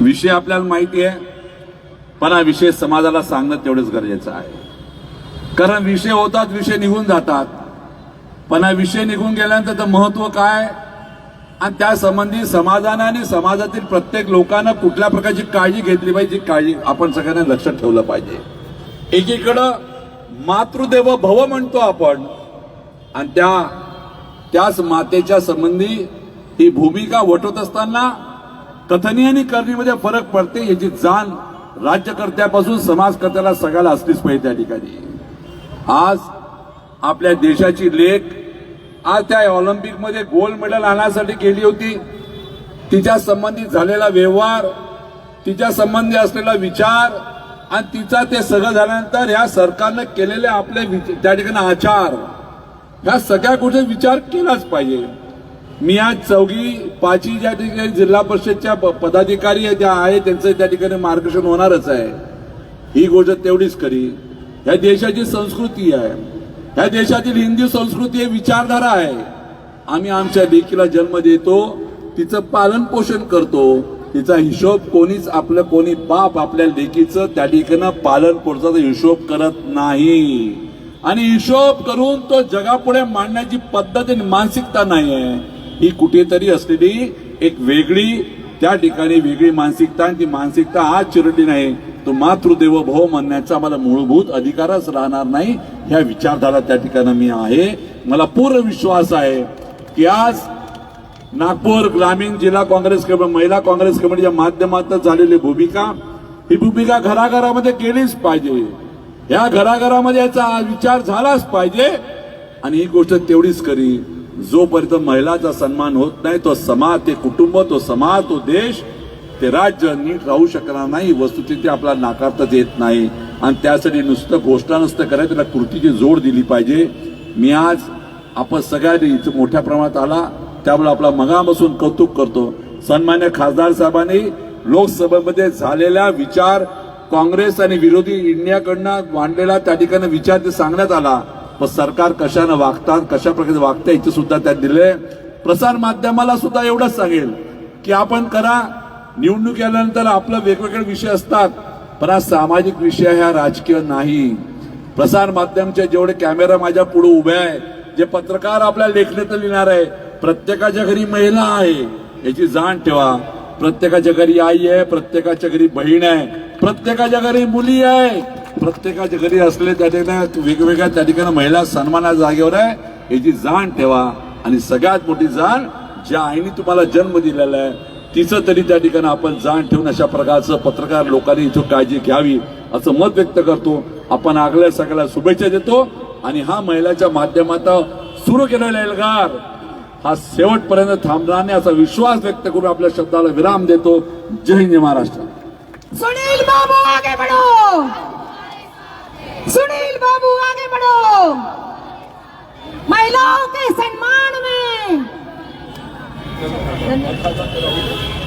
विषय आपल्याला माहिती आहे पण हा विषय समाजाला सांगणं तेवढंच गरजेचं आहे. कारण विषय होतात विषय निघून जातात. पण हा विषय निघून गेल्यानंतर त्याचं महत्त्व काय? आणि त्या संबंधी समाजानं आणि समाजातील प्रत्येक लोकांना कुठल्या प्रकारची काळजी घेतली पाहिजे काळजी आपण सगळ्यांना लक्षात ठेवलं पाहिजे. एकीकडं मातृदेव भव म्हणतो आपण आणि त्या त्याच मातेच्या संबंधी ही भूमिका वटवत असताना कथनी आणि करणीमध्ये फरक पडते याची जाण राज्यकर्त्यापासून समाजकर्त्याला सगळ्याला असलीच पाहिजे त्या ठिकाणी. आज आपल्या देशाची लेख आज त्या ऑलिम्पिकमध्ये गोल्ड मेडल आणण्यासाठी गेली होती. तिच्या संबंधित झालेला व्यवहार तिच्या संबंधी असलेला विचार आणि तिचा ते सगळं झाल्यानंतर या सरकारनं केलेले आपले विच- त्या ठिकाणी आचार. ह्या सगळ्या गोष्टी विचार केलाच पाहिजे. मी आज चौघी पाचही ज्या ठिकाणी जिल्हा परिषदच्या प- पदाधिकारी ज्या आहेत त्यांचं त्या ठिकाणी मार्गदर्शन होणारच आहे. ही गोष्ट तेवढीच खरी. ह्या देशाची संस्कृती आहे. ह्या देशातील हिंदी संस्कृती ही विचारधारा आहे. आम्ही आमच्या लेकीला जन्म देतो तिचं पालन पोषण करतो तिचा हिशोब कोणीच आपलं कोणी बाप आपल्या लेकीचं त्या ठिकाणी पालन पोषणाचा हिशोब करत नाही. आणि हिशोब करून तो जगापुढे मांडण्याची पद्धत आणि मानसिकता नाही आहे. ही कुठेतरी असलेली एक वेगळी त्या ठिकाणी वेगळी मानसिकता आणि ती मानसिकता आज चिरडली नाही. तो मातृदेव भव म्हणण्याचा आम्हाला मूलभूत अधिकारच राहणार नाही. ह्या विचारधारा त्या ठिकाणी मी आहे. मला पूर्ण विश्वास आहे की आज नागपूर ग्रामीण जिल्हा काँग्रेस कमिटी महिला काँग्रेस कमिटीच्या माध्यमातून झालेली भूमिका ही भूमिका घराघरामध्ये केलीच पाहिजे. या घराघरामध्ये याचा विचार झालाच पाहिजे. आणि ही गोष्ट तेवढीच करी जोपर्यंत महिलाचा सन्मान होत नाही तो समाज ते कुटुंब तो समाज तो देश ते राज्य नीट राहू शकणार नाही. वस्तुस्थिती आपला नाकारताच येत नाही. आणि त्यासाठी नुसतं घोषणा नसतं करायचं त्याला कृतीची जोड दिली पाहिजे. मी आज आपण सगळ्यांनी इथं मोठ्या प्रमाणात आला. त्यामुळे आपला मगापासून कौतुक करतो. सन्मान्य खासदार साहेबांनी लोकसभेमध्ये झालेला विचार काँग्रेस आणि विरोधी इंडियाकडनं मांडलेला त्या ठिकाणी विचार ते सांगण्यात आला. मग सरकार कशानं वागतात कशा प्रकारे वागतं याचे सुद्धा त्यात दिले प्रसार माध्यमाला सुद्धा एवढंच सांगेल की आपण करा निवडणूक आल्यानंतर आपलं वेगवेगळे विषय असतात पण हा सामाजिक विषय हा राजकीय नाही. प्रसार माध्यमचे जेवढे कॅमेरा माझ्या पुढे उभे आहे जे पत्रकार आपल्या लेखणीत लिहिणार आहे प्रत्येकाच्या घरी महिला आहे याची जाण ठेवा. प्रत्येकाच्या घरी आई आहे प्रत्येकाच्या घरी बहीण आहे प्रत्येकाच्या घरी मुली आहे. प्रत्येकाच्या घरी असले त्या ठिकाणी वेगवेगळ्या त्या ठिकाणी महिला सन्माना जागेवर आहे. याची जाण ठेवा. आणि सगळ्यात मोठी जाण ज्या आईने तुम्हाला जन्म दिलेला आहे तिचं तरी त्या ठिकाणी आपण जाण ठेवून अशा प्रकारचं पत्रकार लोकांनी इथून काळजी घ्यावी असं मत व्यक्त करतो. आपण आगल्या सगळ्याला शुभेच्छा देतो. आणि हा महिलाच्या माध्यमातून सुरू केलेला एल्गार हा शेवटपर्यंत थांबणार नाही असा विश्वास व्यक्त करून आपल्या शब्दाला विराम देतो. जय हिंद महाराष्ट्र. सुनील बाबू आगे बढ़ो! 何？